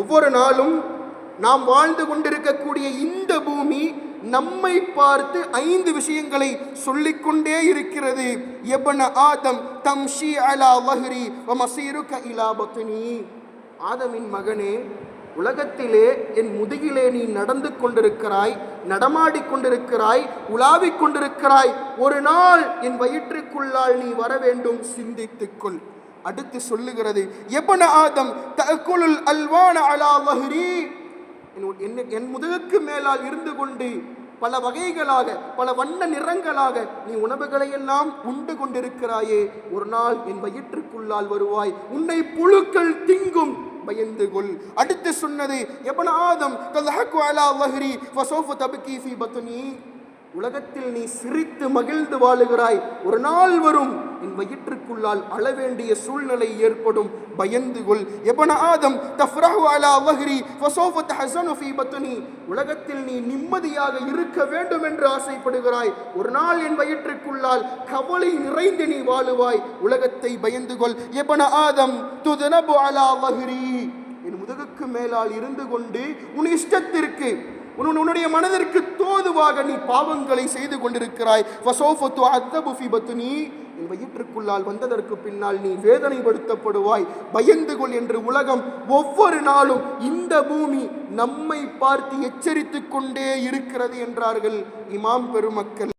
ஒவ்வொரு நாளும் நாம் வாழ்ந்து கொண்டிருக்கக்கூடிய இந்த பூமி நம்மை பார்த்து ஐந்து விஷயங்களை சொல்லிக்கொண்டே இருக்கிறது. எபன ஆதம் தம்ஷி அலா வஹ்ரி வமசீருக இலா பத்னி. ஆதமின் மகனே உலகத்திலே என் முதுகிலே நீ நடந்து கொண்டிருக்கிறாய் நடமாடி கொண்டிருக்கிறாய் உலாவிக் கொண்டிருக்கிறாய். ஒரு நாள் என் வயிற்றுக்குள்ளால் நீ வர வேண்டும் சிந்தித்துக்கொள் அடுத்து சொல்லுகிறது எப்பன ஆதம் தகுலுல் அல்வான அலா வஹ்ரி? என் என்- என் முதுகுக்கு மேலால் இருந்து கொண்டு பல வகைகளாக பல வண்ண நிறங்களாக நீ உணவுகளை எல்லாம் உண்டு கொண்டிருக்கிறாயே ஒரு நாள் என் வயிற்றுக்குள்ளால் வருவாய் உன்னை புழுக்கள் திங்கும் பயந்து கொள். அடுத்து சொன்னது எபன ஆதம் தல்ஹக்கு அலா வஹ்ரி ஃபஸௌஃப தப்கி ஃபி பத்னி உலகத்தில் நீ சிரித்து மகிழ்ந்து வாழுகிறாய் ஒரு நாள் வரும் என் வயிற்றுக்குள்ளால் அளவேண்டிய சூழ்நிலை ஏற்படும். பயந்து கொள். எபன ஆதம் தஃப்ரஹு அலா வஹ்ரி ஃபசோஃபத் தஹஸனு ஃபீ பத்னி. உலகத்தில் நீ நிம்மதியாக இருக்க வேண்டும் என்று ஆசைப்படுகிறாய். ஒரு நாள் என் வயிற்றுக்குள்ளால் கவலை நிறைந்து நீ வாழுவாய். உலகத்தை பயந்து கொள். எபன ஆதம் துதனபு அலா வஹ்ரி. என் முதுகுக்கு மேலால் இருந்து கொண்டு உன் இஷ்டத்திற்கு உன் உன்னுடைய மனதிற்கு தோதுவாக நீ பாவங்களை செய்து கொண்டிருக்கிறாய். ஃபசோஃபத்து அத்தபு ஃபி பத்னி. என் வயிற்றுக்குள்ளால் வந்ததற்கு பின்னால் நீ வேதனைப்படுத்தப்படுவாய். பயந்து கொள் என்று உலகம் ஒவ்வொரு நாளும் இந்த பூமி நம்மை பார்த்து எச்சரித்து கொண்டே இருக்கிறது என்றார்கள் இமாம் பெருமக்கள்.